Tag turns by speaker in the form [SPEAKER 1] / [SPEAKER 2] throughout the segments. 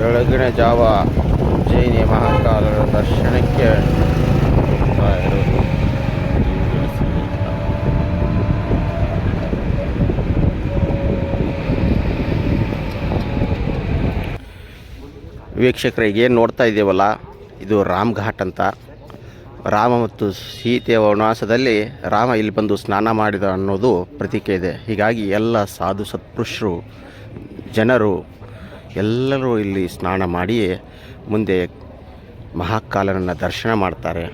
[SPEAKER 1] ಬೆಳಗಿನ ಜಾವ ಜೈನಿ ಮಹಾಕಾಲರ ದರ್ಶನಕ್ಕೆ ವೀಕ್ಷಕರಿಗೆ ಏನು ನೋಡ್ತಾ ಇದ್ದೀವಲ್ಲ, ಇದು ರಾಮ್ ಘಾಟ್ ಅಂತ. ರಾಮ ಮತ್ತು ಸೀತೆಯ ವನವಾಸದಲ್ಲಿ ರಾಮ ಇಲ್ಲಿ ಬಂದು ಸ್ನಾನ ಮಾಡಿದ ಅನ್ನೋದು ಪ್ರತೀಕೆ ಇದೆ. ಹೀಗಾಗಿ ಎಲ್ಲ ಸಾಧು ಸತ್ಪುರುಷರು, ಜನರು ಎಲ್ಲರೂ ಇಲ್ಲಿ ಸ್ನಾನ ಮಾಡಿ ಮುಂದೆ ಮಹಾಕಾಲನನ್ನು ದರ್ಶನ ಮಾಡ್ತಾರೆ.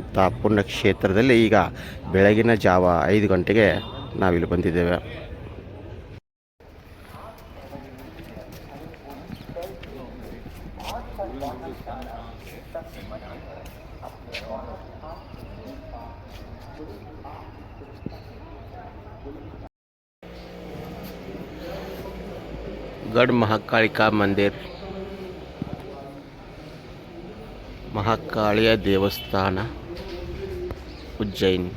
[SPEAKER 1] ಇಂಥ ಪುಣ್ಯಕ್ಷೇತ್ರದಲ್ಲಿ ಈಗ ಬೆಳಗಿನ ಜಾವ ಐದು ಗಂಟೆಗೆ ನಾವಿಲ್ಲಿ ಬಂದಿದ್ದೇವೆ. ગઢ મહાકાળિકા મંદિર ಮಹಾಕಾಳಿಯ ದೇವಸ್ಥಾನ ಉಜ್ಜಯಿನಿ.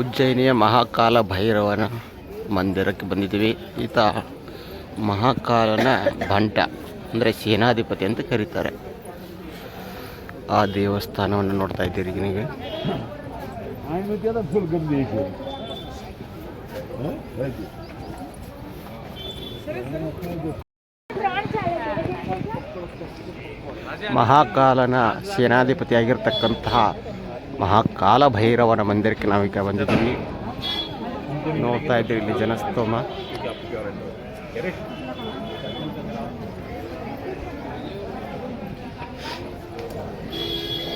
[SPEAKER 1] ಉಜ್ಜಯಿನಿಯ ಮಹಾಕಾಲ ಭೈರವನ ಮಂದಿರಕ್ಕೆ ಬಂದಿದ್ದೀವಿ. ಈತ ಮಹಾಕಾಲನ ಭಂಟ ಅಂದರೆ ಸೇನಾಧಿಪತಿ ಅಂತ ಕರೀತಾರೆ. ಆ ದೇವಸ್ಥಾನವನ್ನು ನೋಡ್ತಾ ಇದ್ದೀರಿ ಈಗ ಮಹಾಕಾಲನ ಸೇನಾಧಿಪತಿ ಆಗಿರ್ತಕ್ಕಂತಹ ಮಹಾಕಾಲ ಭೈರವನ ಮಂದಿರಕ್ಕೆ ನಾವೀಗ ಬಂದಿದ್ದೀವಿ. ನೋಡ್ತಾ ಇದ್ದೀವಿ ಇಲ್ಲಿ ಜನಸ್ತೋಮ.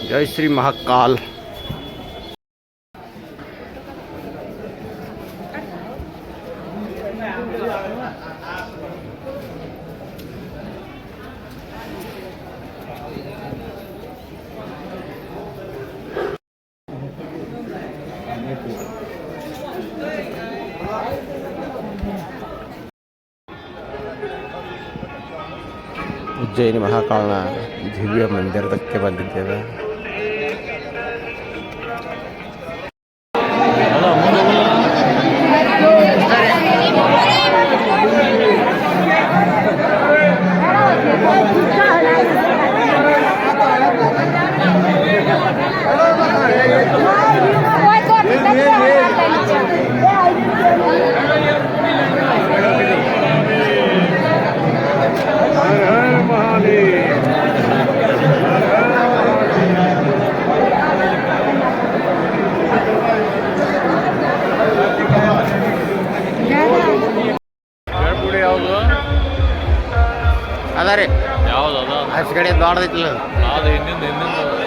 [SPEAKER 1] जय श्री महाकाल Thank you. ಉಜ್ಜಯಿನಿ ಮಹಾಕಾಳನ ದಿವ್ಯ ಮಂದಿರದಕ್ಕೆ ಬಂದಿದ್ದೇವೆ.
[SPEAKER 2] ಯಾವುದು?
[SPEAKER 1] ಅದ ರೀ?
[SPEAKER 2] ಯಾವ್ದು ಅದ?
[SPEAKER 1] ಆಚೆ ಕಡೆ ದೊಡ್ಡದೈತಿಲ್ಲ.
[SPEAKER 2] ಅದು. ಹಿಂದಿಂದ ಹಿಂದಿಂದ